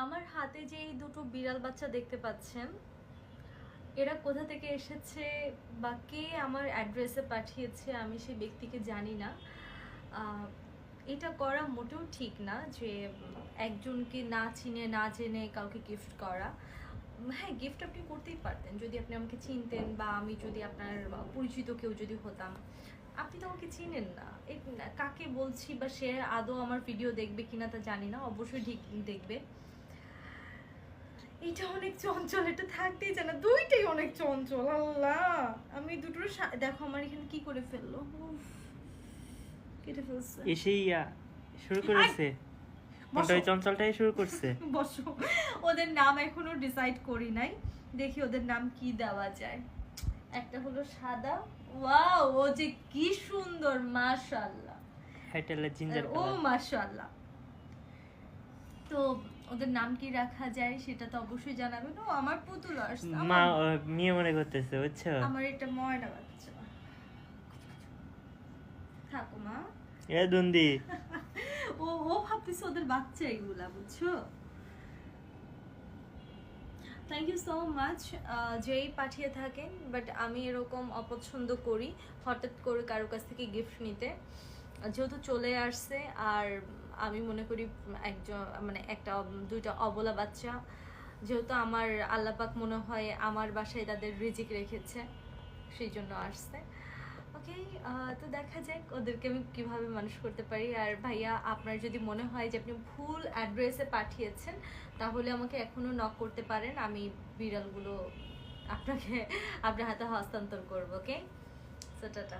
আমার হাতে যে এই দুটো বিড়াল বাচ্চা দেখতে পাচ্ছেন, এরা কোথা থেকে এসেছে বা কে আমার অ্যাড্রেসে পাঠিয়েছে আমি সেই ব্যক্তিকে জানি না। এটা করা মোটেও ঠিক না যে একজনকে না চিনে, না জেনে কাউকে গিফট করা। হ্যাঁ গিফট আপনি করতেই পারতেন। যদি আপনি আমাকে চিনতেন বা আমি যদি আপনার পরিচিত কেউ যদি হতাম, আপনি তো আমাকে চিনেন না। কাকে বলছি বা সে আদৌ আমার ভিডিও দেখবে কিনা তা জানি না। অবশ্যই ঠিক দেখবে। এটা অনেক চঞ্চল এটা থাকতেই জানা দুইটাই অনেক চঞ্চল আল্লাহ। আমি দুটোর দেখো আমার এখানে কি করে ফেলল। কেটে ফেলছে। শুরু করেছে। ওই চঞ্চলটাই শুরু করছে? বসো। ওদের নাম এখনও ডিসাইড করি নাই। দেখি ওদের নাম কি দেওয়া যায়। একটা হলো সাদা। ওয়াও ও যে কি সুন্দর মাশাআল্লাহ। জিঞ্জার ও মাশাআল্লাহ। তো ওদের নাম কি রাখা যায় সেটা তো অবশ্যই জানাবেন ও আমার পুতুল আসছে মা মেয়ে মনে করতেছে বুঝছ? আমার এটা ময়না বাচ্চা। থাকো মা। এ দুন্দি। ও ও ভাবতেছে ওদের বাচ্চা এগুলা বুঝছ? থ্যাংক ইউ সো মাচ যেই পাঠিয়ে থাকেন বাট আমি এরকম অপছন্দ করি হঠাৎ করে কারও কাছ থেকে গিফট নিতে। যেহেতু চলে আসছে আর আমি মনে করি একজন মানে একটা দুইটা অবলা বাচ্চা। যেহেতু আমার আল্লাপাক মনে হয় আমার বাসায় তাদের রিজিক রেখেছে, সেই জন্য আসছে। ওকে তো দেখা যাক ওদেরকে আমি কীভাবে মানুষ করতে পারি। আর ভাইয়া, আপনার যদি মনে হয় যে আপনি ভুল অ্যাড্রেসে পাঠিয়েছেন, তাহলে আমাকে এখনও নক করতে পারেন। আমি বিড়ালগুলো আপনাকে, আপনার হাতে হস্তান্তর করব ওকে সো টাটা।